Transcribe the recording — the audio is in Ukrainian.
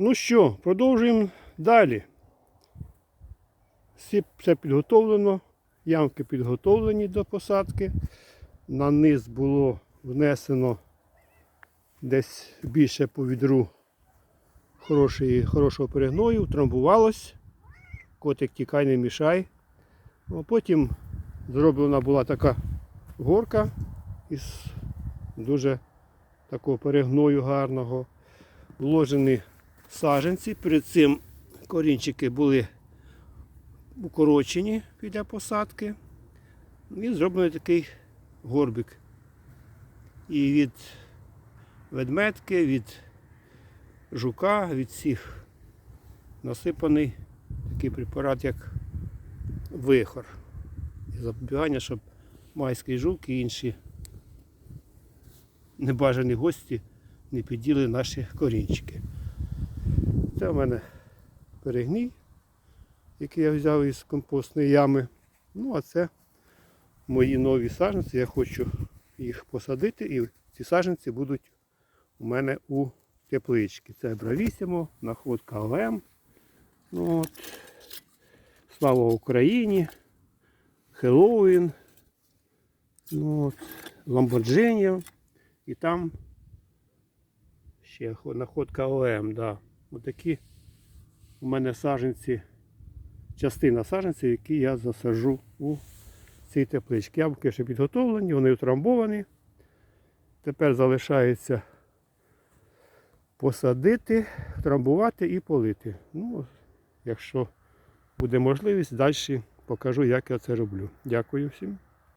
Ну що, продовжуємо далі. Все підготовлено, ямки підготовлені до посадки. На низ було внесено десь більше по відру хорошої, хорошого перегною, утрамбувалось. Котик тікай, не мішай. Ну, потім зроблена була така горка із дуже такого перегною гарного. Вложені саженці. Перед цим корінчики були укорочені після посадки. І зроблений такий горбик. І від ведмедки, від жука, від всіх насипаний такий препарат, як вихор. І запобігання, щоб майський жук і інші небажані гості не піділи наші корінчики. Це в мене перегній, який я взяв із компостної ями. Ну, а це мої нові саджанці. Я хочу їх посадити і ці саджанці будуть у мене у тепличці. Це Бравісімо, находка ОМ. Ну, от. Слава Україні! Хеллоуін. Ну. Ламборджині. І там ще находка ОМ, да. Отакі у мене саженці, частина саженців, які я засаджу у цій тепличці. Ямки ще підготовлені, вони утрамбовані. Тепер залишається посадити, трамбувати і полити. Ну, якщо буде можливість, далі покажу, як я це роблю. Дякую всім.